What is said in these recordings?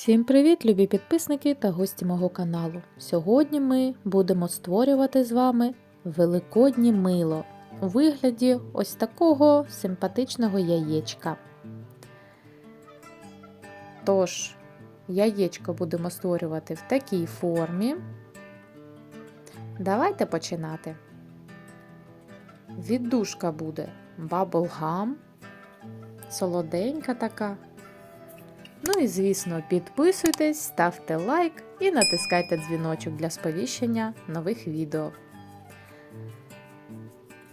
Всім привіт, любі підписники та гості мого каналу. Сьогодні ми будемо створювати з вами великоднє мило у вигляді ось такого симпатичного яєчка. Тож, яєчко будемо створювати в такій формі. Давайте починати. Віддушка буде баблгам, солоденька така. Ну і, звісно, підписуйтесь, ставте лайк і натискайте дзвіночок для сповіщення нових відео.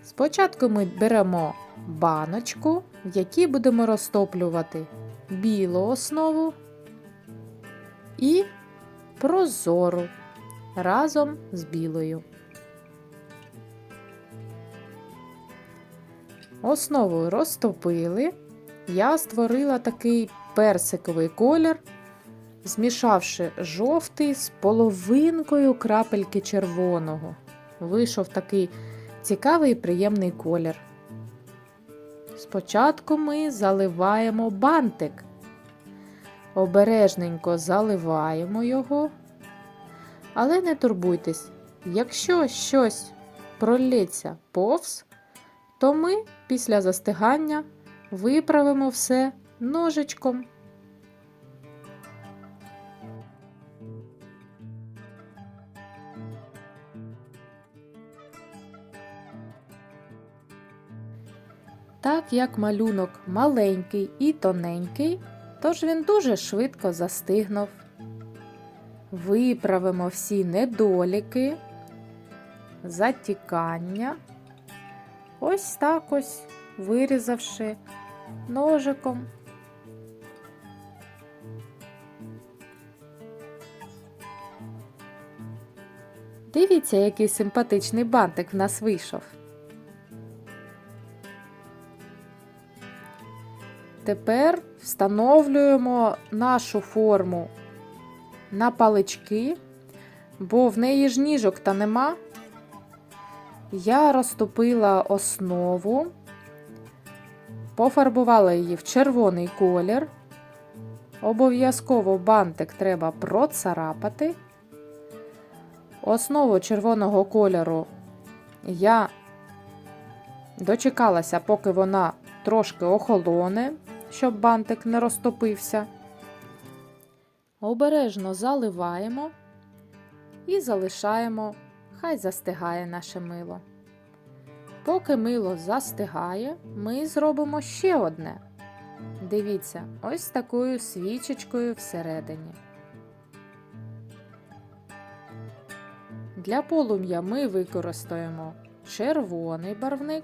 Спочатку ми беремо баночку, в якій будемо розтоплювати білу основу і прозору разом з білою. Основу розтопили. Я створила такий персиковий колір, змішавши жовтий з половинкою крапельки червоного. Вийшов такий цікавий і приємний колір. Спочатку ми заливаємо бантик. Обережненько заливаємо його. Але не турбуйтесь, якщо щось пролється повз, то ми після застигання виправимо все ножичком. Так як малюнок маленький і тоненький, тож він дуже швидко застигнув. Виправимо всі недоліки, затікання. Ось так ось вирізавши ножиком. Дивіться, який симпатичний бантик в нас вийшов. Тепер встановлюємо нашу форму на палички, бо в неї ж ніжок та нема. Я розтопила основу, пофарбувала її в червоний колір. Обов'язково бантик треба процарапати. Основу червоного кольору я дочекалася, поки вона трошки охолоне, щоб бантик не розтопився. Обережно заливаємо і залишаємо, хай застигає наше мило. Поки мило застигає, ми зробимо ще одне. Дивіться, ось такою свічечкою всередині. Для полум'я ми використаємо червоний барвник.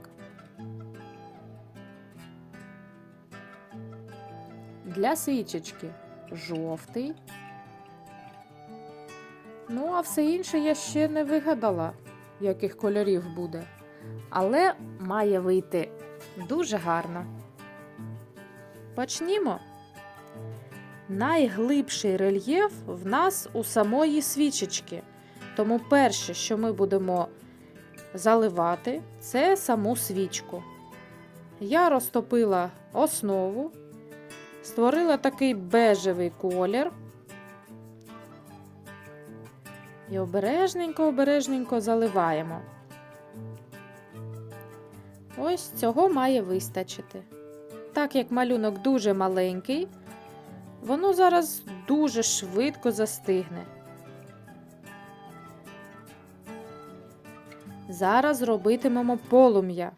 Для свічечки жовтий. Ну, а все інше я ще не вигадала, яких кольорів буде. Але має вийти дуже гарно. Почнімо. Найглибший рельєф в нас у самої свічечки. Тому перше, що ми будемо заливати, це саму свічку. Я розтопила основу, створила такий бежевий колір. І обережненько-обережненько заливаємо. Ось цього має вистачити. Так як малюнок дуже маленький, воно зараз дуже швидко застигне. Зараз робитимемо полум'я.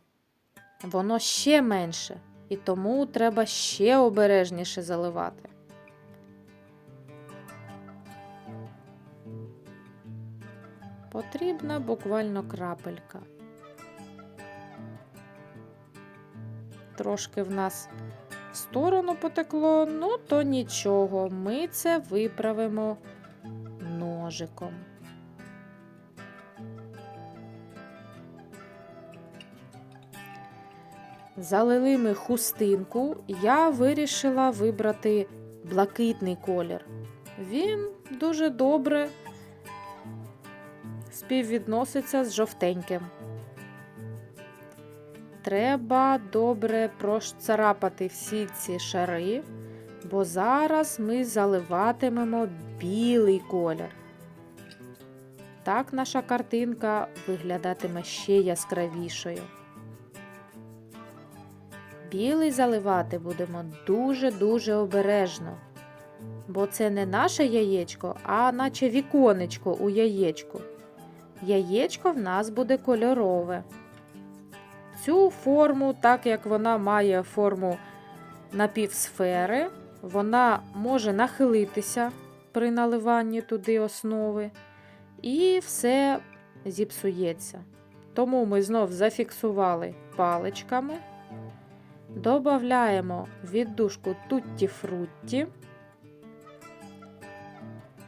Воно ще менше, і тому треба ще обережніше заливати. Потрібна буквально крапелька. Трошки в нас в сторону потекло, ну то нічого, ми це виправимо ножиком. Залили ми хустинку, я вирішила вибрати блакитний колір. Він дуже добре співвідноситься з жовтеньким. Треба добре процарапати всі ці шари, Бо зараз ми заливатимемо білий колір. Так наша картинка виглядатиме ще яскравішою. Білий заливати будемо дуже-дуже обережно, бо це не наше яєчко, а наче віконечко у яєчку. Яєчко в нас буде кольорове. Цю форму, так як вона має форму напівсфери, вона може нахилитися при наливанні туди основи, і все зіпсується. Тому ми знов зафіксували паличками. Добавляємо віддушку Тутті Фрутті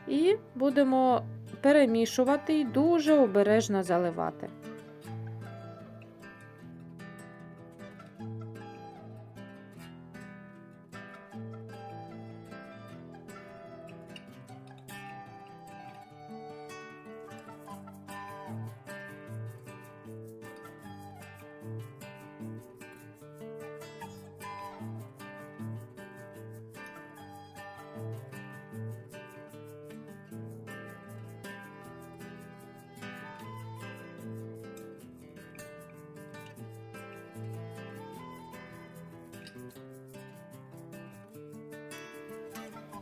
і будемо перемішувати і дуже обережно заливати.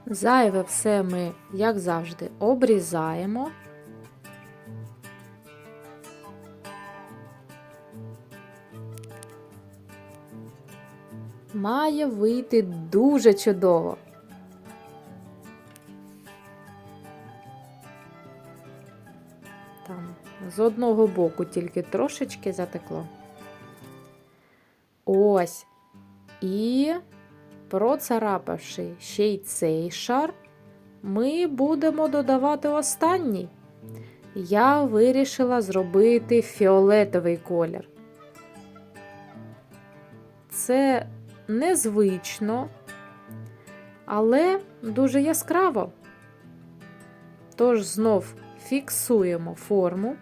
Зайве все ми, як завжди, обрізаємо. Має вийти дуже чудово. Там з одного боку тільки трошечки затекло. Ось. І Процарапавши ще й цей шар, ми будемо додавати останній. Я вирішила зробити фіолетовий колір. Це незвично, але дуже яскраво. Тож знов фіксуємо форму,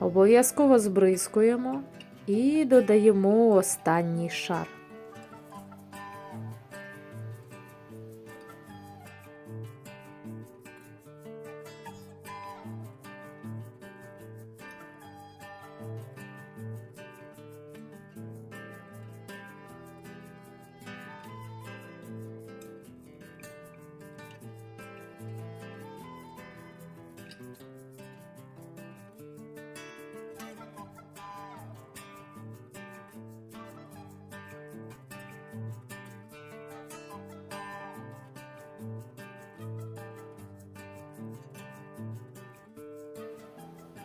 обов'язково збризкуємо і додаємо останній шар.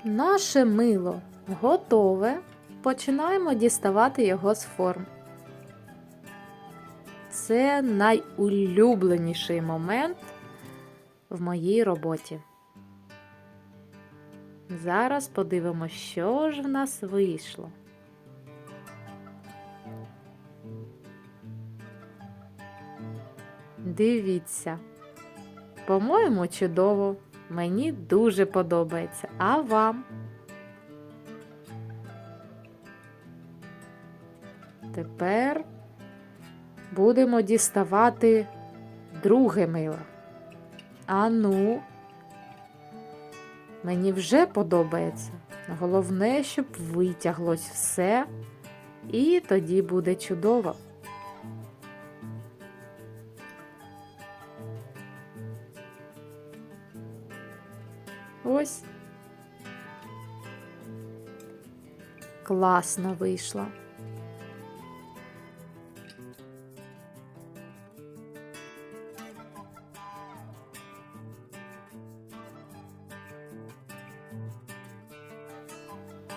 Наше мило готове. Починаємо діставати його з форм. Це найулюбленіший момент в моїй роботі. Зараз подивимося, що ж в нас вийшло. Дивіться, по-моєму, чудово. Мені дуже подобається. А вам? Тепер будемо діставати друге мило. А ну, мені вже подобається. Головне, щоб витяглось все, і тоді буде чудово. Ось. Класно вийшло.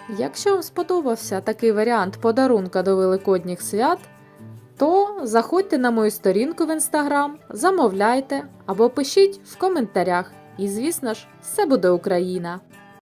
Якщо вам сподобався такий варіант подарунка до Великодніх свят, то заходьте на мою сторінку в інстаграм, замовляйте або пишіть в коментарях. І, звісно ж, все буде Україна!